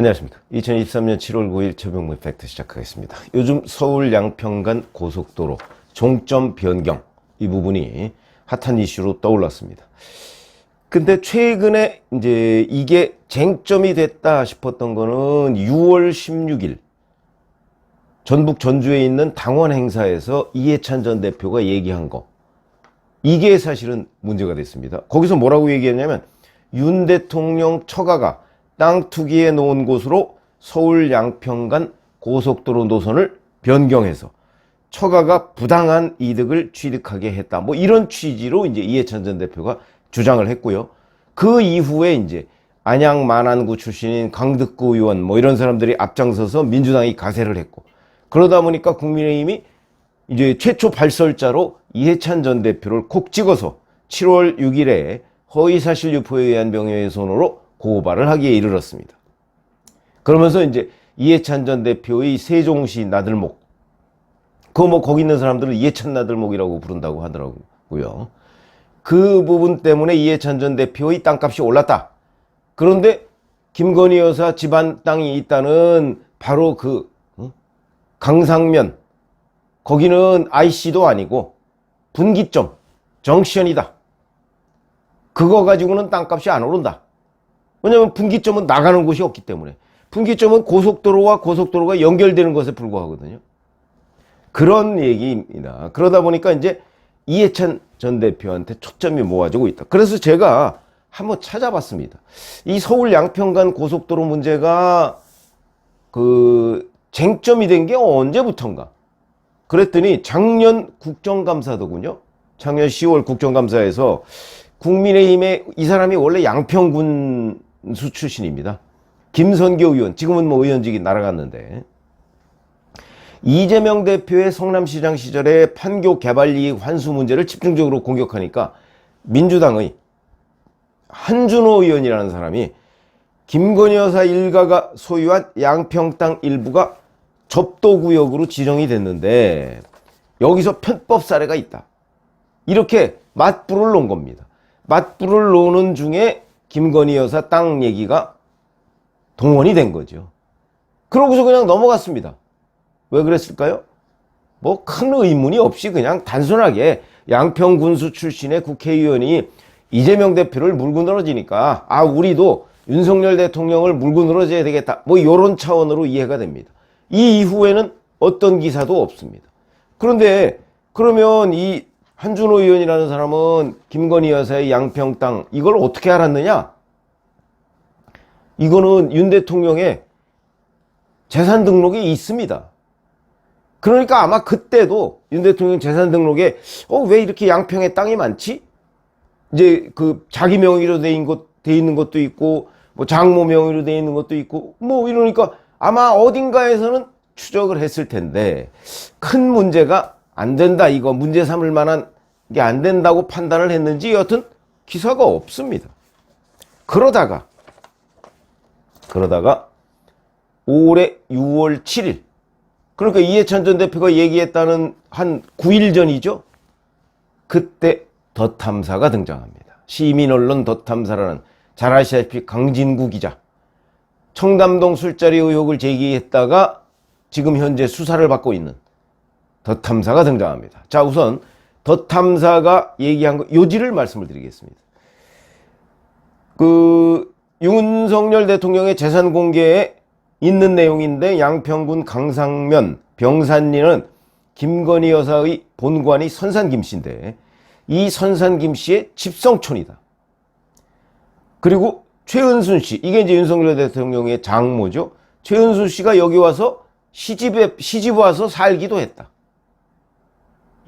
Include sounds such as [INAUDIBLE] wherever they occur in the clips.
안녕하십니까. 2023년 7월 9일 최병무 팩트 시작하겠습니다. 요즘 서울 양평간 고속도로 종점 변경 이 부분이 핫한 이슈로 떠올랐습니다. 근데 최근에 이제 이게 쟁점이 됐다 싶었던 거는 6월 16일 전북 전주에 있는 당원 행사에서 이해찬 전 대표가 얘기한 거. 이게 사실은 문제가 됐습니다. 거기서 뭐라고 얘기했냐면 윤 대통령 처가가 땅 투기해 놓은 곳으로 서울 양평간 고속도로 노선을 변경해서 처가가 부당한 이득을 취득하게 했다. 뭐 이런 취지로 이제 이해찬 전 대표가 주장을 했고요. 그 이후에 이제 안양 만안구 출신인 강득구 의원 뭐 이런 사람들이 앞장서서 민주당이 가세를 했고 그러다 보니까 국민의힘이 이제 최초 발설자로 이해찬 전 대표를 콕 찍어서 7월 6일에 허위사실 유포에 의한 명예훼손으로 고발을 하기에 이르렀습니다. 그러면서 이제 이해찬 전 대표의 세종시 나들목 그 뭐 거기 있는 사람들은 이해찬 나들목이라고 부른다고 하더라고요. 그 부분 때문에 이해찬 전 대표의 땅값이 올랐다. 그런데 김건희 여사 집안 땅이 있다는 바로 그 어? 강상면 거기는 IC도 아니고 분기점 정션이다. 그거 가지고는 땅값이 안 오른다. 왜냐하면 분기점은 나가는 곳이 없기 때문에 분기점은 고속도로와 고속도로가 연결되는 것에 불과하거든요. 그런 얘기입니다. 그러다 보니까 이제 이해찬 전 대표한테 초점이 모아지고 있다. 그래서 제가 한번 찾아봤습니다. 이 서울 양평간 고속도로 문제가 그 쟁점이 된 게 언제부턴가? 그랬더니 작년 국정감사더군요. 작년 10월 국정감사에서 국민의힘의 이 사람이 원래 양평군 수 출신입니다. 김선교 의원, 지금은 뭐 의원직이 날아갔는데 이재명 대표의 성남시장 시절에 판교 개발 이익 환수 문제를 집중적으로 공격하니까 민주당의 한준호 의원이라는 사람이 김건희 여사 일가가 소유한 양평 땅 일부가 접도구역으로 지정이 됐는데 여기서 편법 사례가 있다. 이렇게 맞불을 놓은 겁니다. 맞불을 놓는 중에 김건희 여사 땅 얘기가 동원이 된 거죠. 그러고서 그냥 넘어갔습니다. 왜 그랬을까요? 뭐 큰 의문이 없이 그냥 단순하게 양평군수 출신의 국회의원이 이재명 대표를 물고 늘어지니까 아 우리도 윤석열 대통령을 물고 늘어져야 되겠다 뭐 이런 차원으로 이해가 됩니다. 이 이후에는 어떤 기사도 없습니다. 그런데 그러면 이 한준호 의원이라는 사람은 김건희 여사의 양평 땅 이걸 어떻게 알았느냐? 이거는 윤 대통령의 재산 등록이 있습니다. 그러니까 아마 그때도 윤 대통령 재산 등록에 어 왜 이렇게 양평에 땅이 많지? 이제 그 자기 명의로 돼 있는 것도 있고 뭐 장모 명의로 돼 있는 것도 있고 뭐 이러니까 아마 어딘가에서는 추적을 했을 텐데 큰 문제가 안 된다 이거 문제 삼을 만한 게안 된다고 판단을 했는지 여튼 기사가 없습니다. 그러다가 그러다가 올해 6월 7일 그러니까 이해찬 전 대표가 얘기했다는 한 9일 전이죠. 그때 더 탐사가 등장합니다. 시민 언론 더 탐사라는 잘 아시다시피 강진구 기자 청담동 술자리 의혹을 제기했다가 지금 현재 수사를 받고 있는 더 탐사가 등장합니다. 자, 우선 더 탐사가 얘기한 거 요지를 말씀을 드리겠습니다. 그 윤석열 대통령의 재산 공개에 있는 내용인데 양평군 강상면 병산리는 김건희 여사의 본관이 선산 김씨인데 이 선산 김씨의 집성촌이다. 그리고 최은순 씨, 이게 이제 윤석열 대통령의 장모죠. 최은순 씨가 여기 와서 시집에 시집 와서 살기도 했다.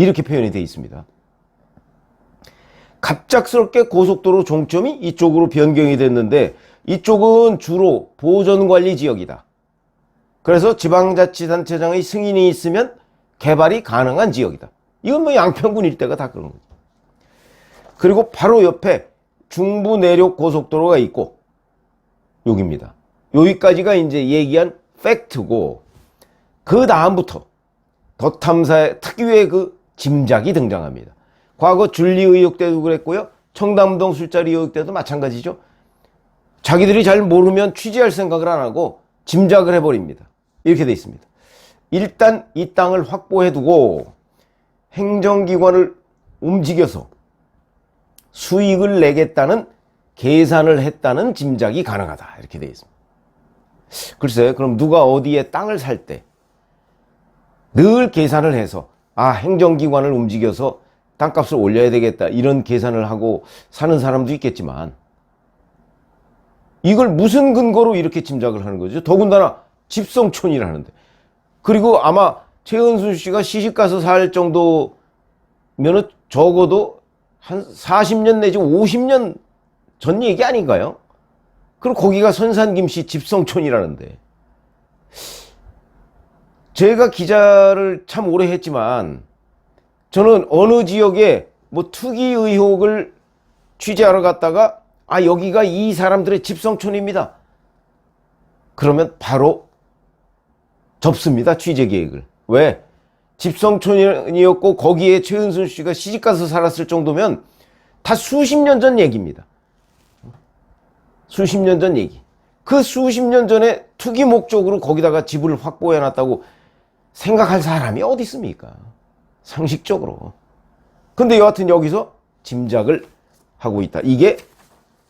이렇게 표현이 되어 있습니다. 갑작스럽게 고속도로 종점이 이쪽으로 변경이 됐는데 이쪽은 주로 보전관리 지역이다. 그래서 지방자치단체장의 승인이 있으면 개발이 가능한 지역이다. 이건 뭐 양평군 일대가 다 그런 거죠. 그리고 바로 옆에 중부 내륙 고속도로가 있고 여기입니다. 여기까지가 이제 얘기한 팩트고 그 다음부터 더 탐사의 특유의 그 짐작이 등장합니다. 과거 줄리 의혹 때도 그랬고요. 청담동 술자리 의혹 때도 마찬가지죠. 자기들이 잘 모르면 취재할 생각을 안 하고 짐작을 해버립니다. 이렇게 돼 있습니다. 일단 이 땅을 확보해 두고 행정기관을 움직여서 수익을 내겠다는 계산을 했다는 짐작이 가능하다. 이렇게 돼 있습니다. 글쎄, 그럼 누가 어디에 땅을 살 때 늘 계산을 해서 아, 행정기관을 움직여서 땅값을 올려야 되겠다. 이런 계산을 하고 사는 사람도 있겠지만 이걸 무슨 근거로 이렇게 짐작을 하는 거죠? 더군다나 집성촌이라는데. 그리고 아마 최은순 씨가 시집가서 살 정도면은 적어도 한 40년 내지 50년 전 얘기 아닌가요? 그리고 거기가 선산김씨 집성촌이라는데. 제가 기자를 참 오래 했지만 저는 어느 지역에 뭐 투기 의혹을 취재하러 갔다가 아 여기가 이 사람들의 집성촌입니다. 그러면 바로 접습니다 취재 계획을. 왜? 집성촌이었고 거기에 최은순 씨가 시집가서 살았을 정도면 다 수십 년 전 얘기입니다. 수십 년 전 얘기. 그 수십 년 전에 투기 목적으로 거기다가 집을 확보해 놨다고 생각할 사람이 어디 있습니까? 상식적으로. 근데 여하튼 여기서 짐작을 하고 있다. 이게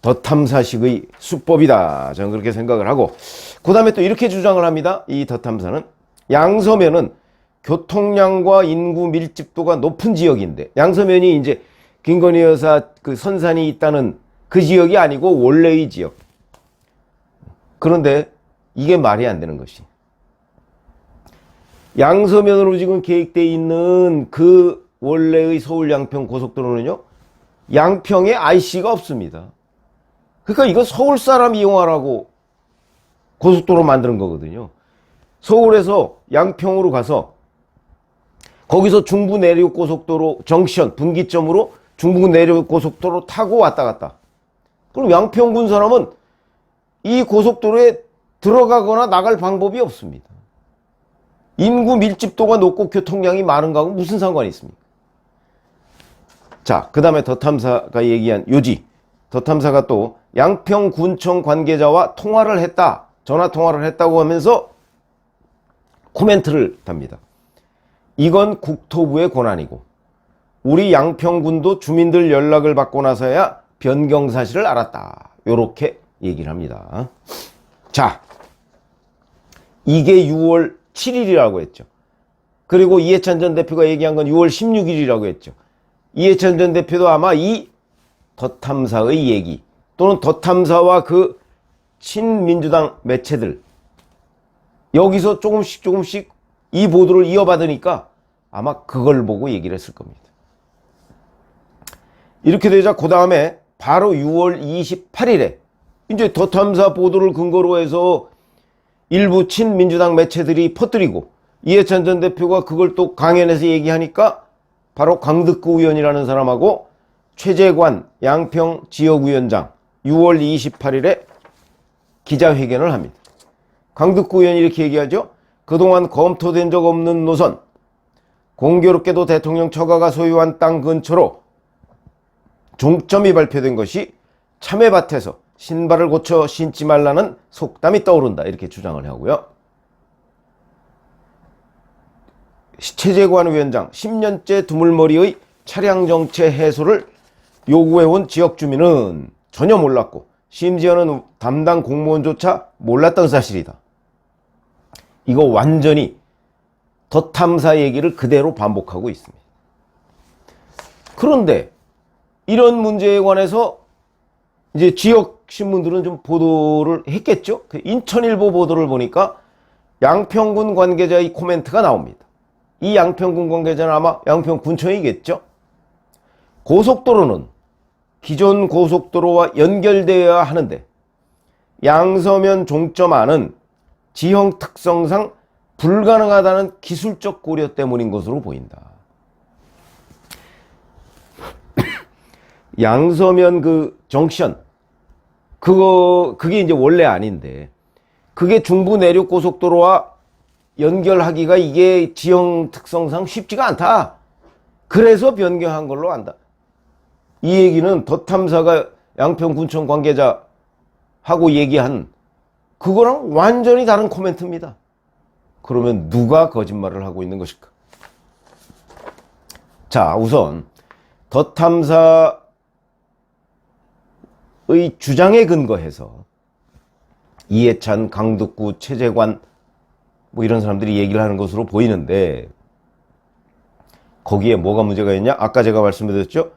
더 탐사식의 수법이다. 저는 그렇게 생각을 하고. 그 다음에 또 이렇게 주장을 합니다. 이더 탐사는. 양서면은 교통량과 인구 밀집도가 높은 지역인데, 양서면이 이제 김건희 여사 그 선산이 있다는 그 지역이 아니고 원래의 지역. 그런데 이게 말이 안 되는 것이. 양서면으로 지금 계획되어 있는 그 원래의 서울 양평 고속도로는요, 양평에 IC가 없습니다. 그러니까 이거 서울 사람 이용하라고 고속도로 만드는 거거든요. 서울에서 양평으로 가서 거기서 중부 내륙 고속도로 정션 분기점으로 중부 내륙 고속도로 타고 왔다 갔다. 그럼 양평군 사람은 이 고속도로에 들어가거나 나갈 방법이 없습니다. 인구 밀집도가 높고 교통량이 많은 거하고 무슨 상관이 있습니까? 자, 그 다음에 더 탐사가 얘기한 요지. 더 탐사가 또 양평군청 관계자와 통화를 했다. 전화 통화를 했다고 하면서 코멘트를 답니다. 이건 국토부의 권한이고 우리 양평군도 주민들 연락을 받고 나서야 변경 사실을 알았다. 요렇게 얘기를 합니다. 자, 이게 6월 7일이라고 했죠. 그리고 이해찬 전 대표가 얘기한 건 6월 16일이라고 했죠. 이해찬 전 대표도 아마 이 덧탐사의 얘기 또는 덧탐사와 그 친민주당 매체들 여기서 조금씩 조금씩 이 보도를 이어받으니까 아마 그걸 보고 얘기를 했을 겁니다. 이렇게 되자 그 다음에 바로 6월 28일에 이제 덧탐사 보도를 근거로 해서 일부 친민주당 매체들이 퍼뜨리고 이해찬 전 대표가 그걸 또 강연에서 얘기하니까 바로 강득구 의원이라는 사람하고 최재관 양평 지역위원장 6월 28일에 기자회견을 합니다. 강득구 의원이 이렇게 얘기하죠. 그동안 검토된 적 없는 노선, 공교롭게도 대통령 처가가 소유한 땅 근처로 종점이 발표된 것이 참외밭에서 신발을 고쳐 신지 말라는 속담이 떠오른다. 이렇게 주장을 하고요. 최재관 위원장 10년째 두물머리의 차량 정체 해소를 요구해온 지역 주민은 전혀 몰랐고 심지어는 담당 공무원조차 몰랐던 사실이다. 이거 완전히 더 탐사 얘기를 그대로 반복하고 있습니다. 그런데 이런 문제에 관해서 이제 지역 신문들은 좀 보도를 했겠죠. 그 인천일보 보도를 보니까 양평군 관계자의 코멘트가 나옵니다. 이 양평군 관계자는 아마 양평군청이겠죠. 고속도로는 기존 고속도로와 연결되어야 하는데 양서면 종점 안은 지형 특성상 불가능하다는 기술적 고려 때문인 것으로 보인다. [COUGHS] 양서면 그 정션 그거 그게 이제 원래 아닌데 그게 중부 내륙 고속도로와 연결하기가 이게 지형 특성상 쉽지가 않다. 그래서 변경한 걸로 안다. 이 얘기는 더 탐사가 양평 군청 관계자 하고 얘기한 그거랑 완전히 다른 코멘트입니다. 그러면 누가 거짓말을 하고 있는 것일까? 자, 우선 더 탐사의 주장에 근거해서 이해찬, 강덕구, 최재관 뭐 이런 사람들이 얘기를 하는 것으로 보이는데 거기에 뭐가 문제가 있냐? 아까 제가 말씀드렸죠.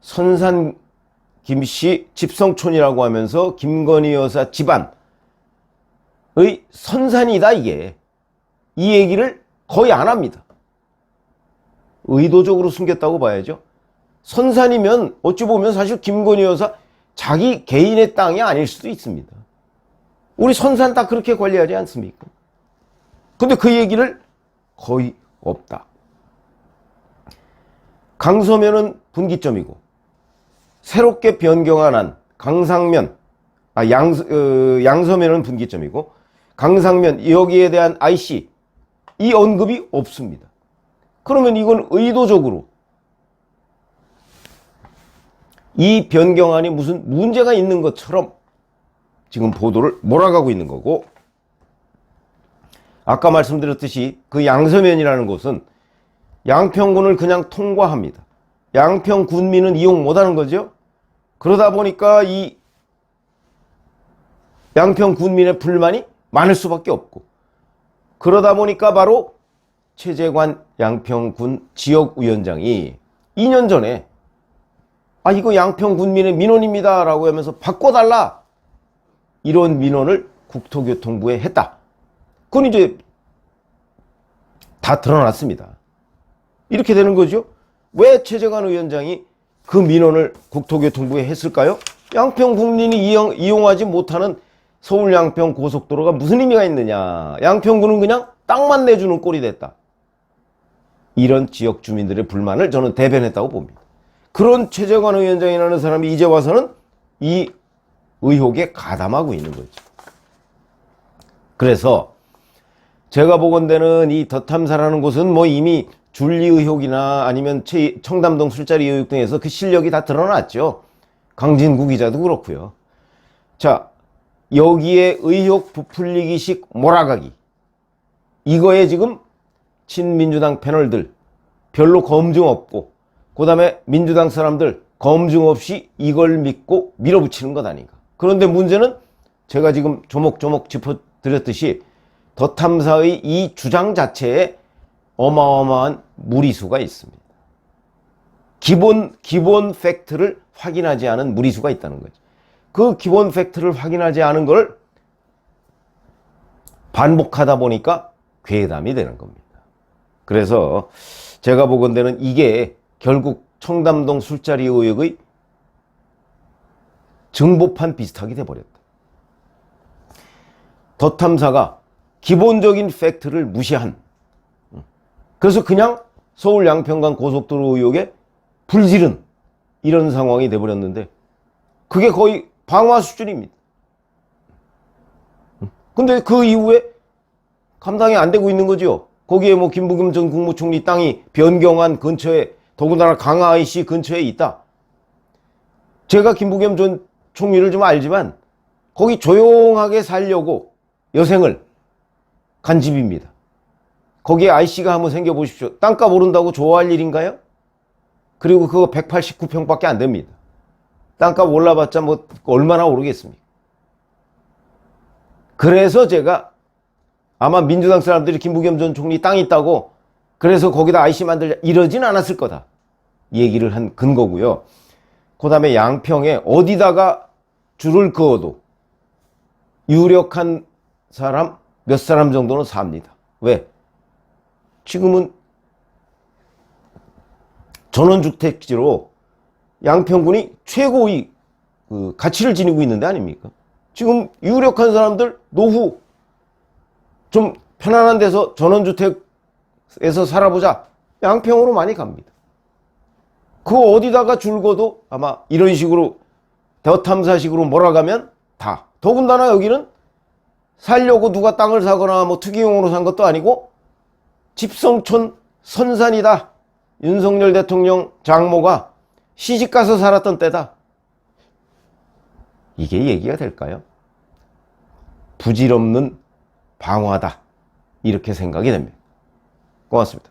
선산 김씨 집성촌이라고 하면서 김건희 여사 집안의 선산이다 이게 이 얘기를 거의 안 합니다. 의도적으로 숨겼다고 봐야죠. 선산이면 어찌 보면 사실 김건희 여사 자기 개인의 땅이 아닐 수도 있습니다. 우리 선산 다 그렇게 관리하지 않습니까? 근데 그 얘기를 거의 없다. 강서면은 분기점이고 새롭게 변경한 한 강상면 아, 양, 어, 양서면은 분기점이고 강상면 여기에 대한 IC 이 언급이 없습니다. 그러면 이건 의도적으로 이 변경안이 무슨 문제가 있는 것처럼 지금 보도를 몰아가고 있는 거고 아까 말씀드렸듯이 그 양서면이라는 곳은 양평군을 그냥 통과합니다. 양평 군민은 이용 못하는 거죠. 그러다 보니까 이 양평 군민의 불만이 많을 수밖에 없고 그러다 보니까 바로 최재관 양평군 지역위원장이 2년 전에 아 이거 양평 군민의 민원입니다 라고 하면서 바꿔달라 이런 민원을 국토교통부에 했다. 그건 이제 다 드러났습니다. 이렇게 되는 거죠. 왜 최재관 위원장이 그 민원을 국토교통부에 했을까요? 양평 국민이 이용, 이용하지 못하는 서울 양평 고속도로가 무슨 의미가 있느냐. 양평구는 그냥 땅만 내주는 꼴이 됐다. 이런 지역 주민들의 불만을 저는 대변했다고 봅니다. 그런 최재관 위원장이라는 사람이 이제 와서는 이 의혹에 가담하고 있는 거죠. 그래서 제가 보건대는 이 더탐사라는 곳은 뭐 이미 줄리 의혹이나 아니면 청담동 술자리 의혹 등에서 그 실력이 다 드러났죠. 강진구 기자도 그렇고요. 자, 여기에 의혹 부풀리기식 몰아가기. 이거에 지금 친민주당 패널들 별로 검증 없고 그 다음에 민주당 사람들 검증 없이 이걸 믿고 밀어붙이는 것 아닌가. 그런데 문제는 제가 지금 조목조목 짚어드렸듯이 더 탐사의 이 주장 자체에 어마어마한 무리수가 있습니다. 기본, 기본 팩트를 확인하지 않은 무리수가 있다는 거죠. 그 기본 팩트를 확인하지 않은 걸 반복하다 보니까 괴담이 되는 겁니다. 그래서 제가 보건대는 이게 결국 청담동 술자리 의혹의 증보판 비슷하게 돼버렸다. 더 탐사가 기본적인 팩트를 무시한 그래서 그냥 서울 양평간 고속도로 의혹에 불지른 이런 상황이 돼버렸는데 그게 거의 방화 수준입니다. 근데 그 이후에 감당이 안 되고 있는 거죠. 거기에 뭐 김부겸 전 국무총리 땅이 변경한 근처에 더군다나 강하이 씨 근처에 있다. 제가 김부겸 전 총리를 좀 알지만 거기 조용하게 살려고 여생을 간 집입니다. 거기에 IC가 한번 생겨보십시오. 땅값 오른다고 좋아할 일인가요? 그리고 그거 189평밖에 안 됩니다. 땅값 올라봤자 뭐 얼마나 오르겠습니까? 그래서 제가 아마 민주당 사람들이 김부겸 전 총리 땅 있다고 그래서 거기다 IC 만들자 이러진 않았을 거다. 얘기를 한 근거고요. 그 다음에 양평에 어디다가 줄을 그어도 유력한 사람 몇 사람 정도는 삽니다. 왜? 지금은 전원주택지로 양평군이 최고의 그 가치를 지니고 있는데 아닙니까? 지금 유력한 사람들 노후 좀 편안한 데서 전원주택에서 살아보자 양평으로 많이 갑니다. 그 어디다가 줄거도 아마 이런 식으로 대탐사식으로 몰아가면 다 더군다나 여기는 살려고 누가 땅을 사거나 뭐 투기용으로 산 것도 아니고 집성촌 선산이다. 윤석열 대통령 장모가 시집가서 살았던 때다. 이게 얘기가 될까요? 부질없는 방화다. 이렇게 생각이 됩니다. 고맙습니다.